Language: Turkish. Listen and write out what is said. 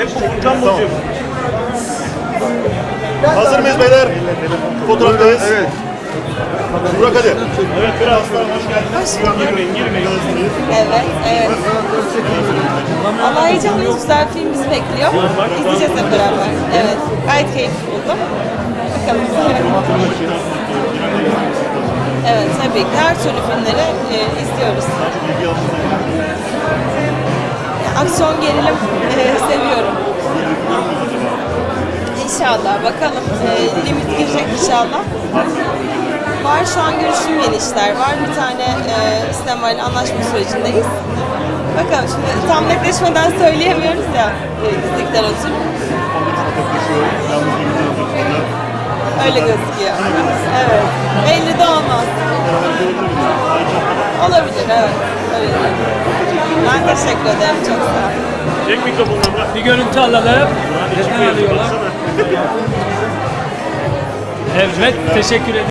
Hep bu Furkan bozuyor. Hazır mıyız beyler? Fotoğraftayız. Evet. Burak hadi. Evet biraz hoş geldiniz. Hoş bulduk. Girmeyin girmeyin. Evet, evet. Allah heyecanlıyız. Güzel bir film bizi bekliyor. İzleyeceğiz hep beraber. Evet, gayet keyifli buldum. Bakalım. Evet, tabii ki her türlü filmleri e, izliyoruz. Aksiyon, gerilim e, seviyorum. İnşallah, bakalım. E, limit girecek inşallah. Var şu an görüşülmeyen işler var. Bir tane e, sinemayla anlaşma sürecindeyiz. Bakalım şimdi tam netleşmeden söyleyemiyoruz ya e, gizlilikten ötürü. Öyle gözüküyor. Evet. Belli de olmaz. Olabilir evet. Öyle. Ben teşekkür ederim çok sağ olun. Çek mikrofonlarını. Bir görüntü alalım. Neden alıyorlar? Evet, teşekkür ederim.